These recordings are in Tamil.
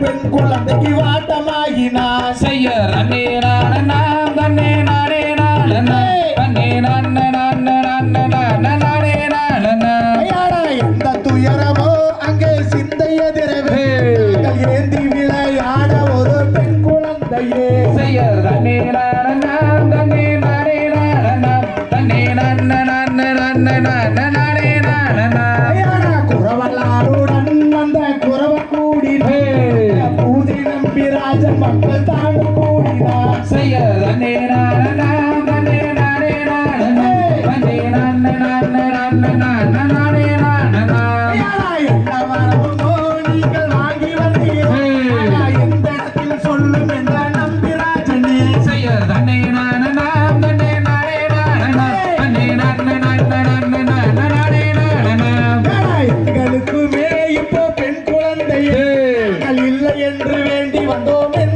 பெண் குழந்தைக்கு வாட்டமாகினா செய்ய ரன்னே நானே நானே நானே நானே நானே na na na na na na na na na na மக்கள் தாண்டு கூடினா செய்யல என்று வேண்டி வந்தோம் என்று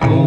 Apple.